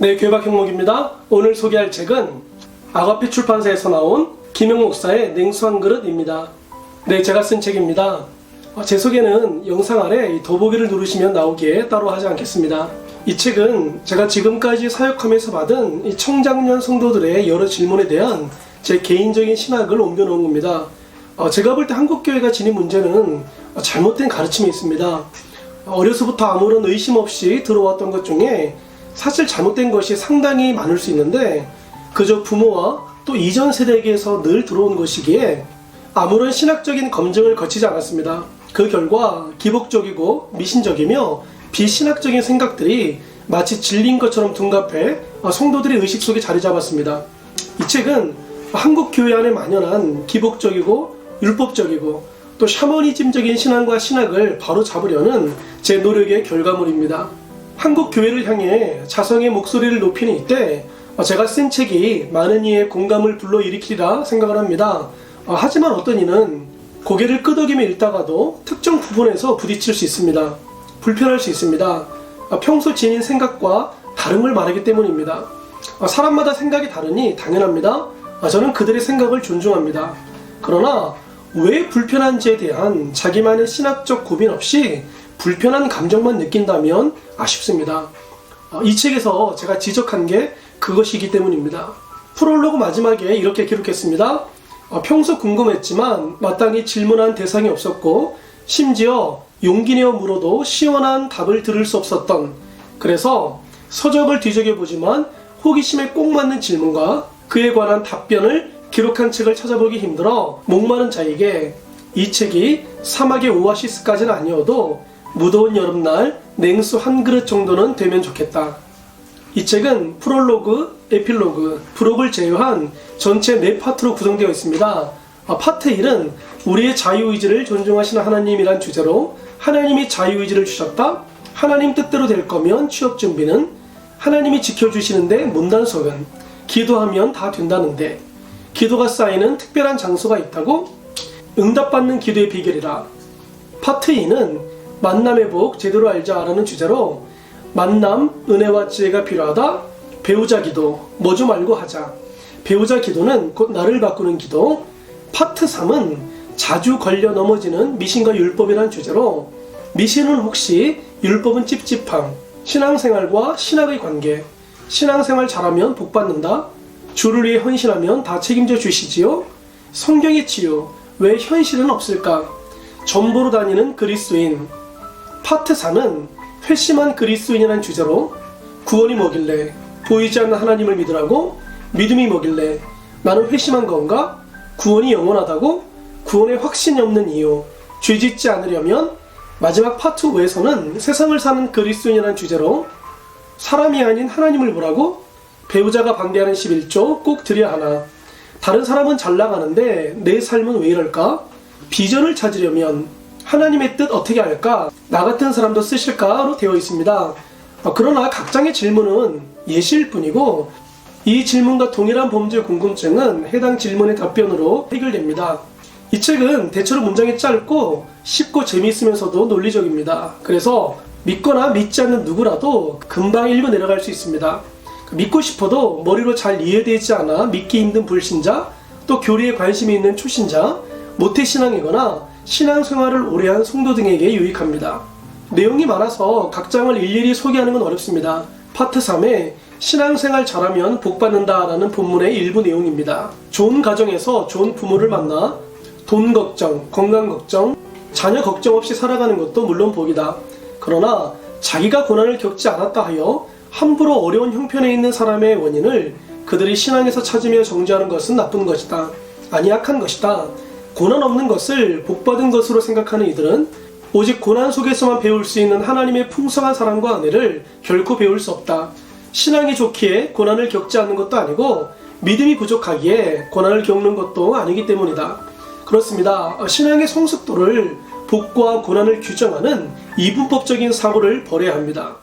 네, 교박 형목입니다. 오늘 소개할 책은 아가페 출판사에서 나온 김영 목사의 냉수 한 그릇입니다. 네, 제가 쓴 책입니다. 어, 제 소개는 영상 아래 이 더보기를 누르시면 나오기에 따로 하지 않겠습니다. 이 책은 제가 지금까지 사역하면서 받은 이 청장년 성도들의 여러 질문에 대한 제 개인적인 신학을 옮겨놓은 겁니다. 어, 제가 볼 때 한국교회가 지닌 문제는 어, 잘못된 가르침이 있습니다. 어려서부터 아무런 의심 없이 들어왔던 것 중에 사실 잘못된 것이 상당히 많을 수 있는데 그저 부모와 또 이전 세대에게서 늘 들어온 것이기에 아무런 신학적인 검증을 거치지 않았습니다. 그 결과 기복적이고 미신적이며 비신학적인 생각들이 마치 진리인 것처럼 둔갑해 성도들의 의식 속에 자리 잡았습니다. 이 책은 한국 교회 안에 만연한 기복적이고 율법적이고 또 샤머니즘적인 신앙과 신학을 바로 잡으려는 제 노력의 결과물입니다. 한국 교회를 향해 자성의 목소리를 높이는 이때 어, 제가 쓴 책이 많은 이의 공감을 불러일으키리라 생각을 합니다. 어, 하지만 어떤 이는 고개를 끄덕이며 읽다가도 특정 부분에서 부딪힐 수 있습니다. 불편할 수 있습니다. 어, 평소 지닌 생각과 다름을 말하기 때문입니다. 어, 사람마다 생각이 다르니 당연합니다. 어, 저는 그들의 생각을 존중합니다. 그러나 왜 불편한지에 대한 자기만의 신학적 고민 없이 불편한 감정만 느낀다면 아쉽습니다. 어, 이 책에서 제가 지적한 게 그것이기 때문입니다. 프롤로그 마지막에 이렇게 기록했습니다. 어, 평소 궁금했지만 마땅히 질문한 대상이 없었고 심지어 용기 내어 물어도 시원한 답을 들을 수 없었던 그래서 서적을 뒤적여 보지만 호기심에 꼭 맞는 질문과 그에 관한 답변을 기록한 책을 찾아보기 힘들어 목마른 자에게 이 책이 사막의 오아시스까지는 아니어도 무더운 여름날 냉수 한 그릇 정도는 되면 좋겠다. 이 책은 프롤로그, 에필로그, 프록을 제외한 전체 네 파트로 구성되어 있습니다. 아, 파트 1은 우리의 자유의지를 존중하시는 하나님이란 주제로 하나님이 자유의지를 주셨다. 하나님 뜻대로 될 거면 취업 준비는 하나님이 지켜주시는데 문단속은 기도하면 다 된다는데 기도가 쌓이는 특별한 장소가 있다고 응답받는 기도의 비결이라. 파트 2는 만남의 복 제대로 알자라는 주제로 만남, 은혜와 지혜가 필요하다. 배우자 기도, 뭐 좀 알고 하자. 배우자 기도는 곧 나를 바꾸는 기도. 파트 3은 자주 걸려 넘어지는 미신과 율법이라는 주제로 미신은 혹시 율법은 찝찝함, 신앙생활과 신학의 관계, 신앙생활 잘하면 복 받는다. 주를 위해 헌신하면 다 책임져 주시지요. 성경의 치유, 왜 현실은 없을까? 전보로 다니는 그리스도인. 파트 4는 회심한 그리스도인이라는 주제로 구원이 뭐길래 보이지 않는 하나님을 믿으라고 믿음이 뭐길래 나는 회심한 건가? 구원이 영원하다고? 구원에 확신이 없는 이유 죄 짓지 않으려면 마지막 파트 5에서는 세상을 사는 그리스도인이라는 주제로 사람이 아닌 하나님을 보라고 배우자가 반대하는 11조 꼭 드려야 하나. 다른 사람은 잘 나가는데 내 삶은 왜 이럴까? 비전을 찾으려면 하나님의 뜻 어떻게 할까? 나 같은 사람도 쓰실까?로 되어 있습니다. 어, 그러나 각 장의 질문은 예시일 뿐이고 이 질문과 동일한 범죄 궁금증은 해당 질문의 답변으로 해결됩니다. 이 책은 대체로 문장이 짧고 쉽고 재미있으면서도 논리적입니다. 그래서 믿거나 믿지 않는 누구라도 금방 읽어 내려갈 수 있습니다. 믿고 싶어도 머리로 잘 이해되지 않아 믿기 힘든 불신자, 또 교리에 관심이 있는 초신자, 모태신앙이거나 신앙생활을 오래한 성도 등에게 유익합니다. 내용이 많아서 각 장을 일일이 소개하는 건 어렵습니다. 파트 3에 신앙생활 잘하면 복 받는다 라는 본문의 일부 내용입니다. 좋은 가정에서 좋은 부모를 만나 돈 걱정, 건강 걱정, 자녀 걱정 없이 살아가는 것도 물론 복이다. 그러나 자기가 고난을 겪지 않았다 하여 함부로 어려운 형편에 있는 사람의 원인을 그들이 신앙에서 찾으며 정죄하는 것은 나쁜 것이다. 아니 약한 것이다. 고난 없는 것을 복받은 것으로 생각하는 이들은 오직 고난 속에서만 배울 수 있는 하나님의 풍성한 사랑과 은혜를 결코 배울 수 없다. 신앙이 좋기에 고난을 겪지 않는 것도 아니고 믿음이 부족하기에 고난을 겪는 것도 아니기 때문이다. 그렇습니다. 신앙의 성숙도를 복과 고난을 규정하는 이분법적인 사고를 버려야 합니다.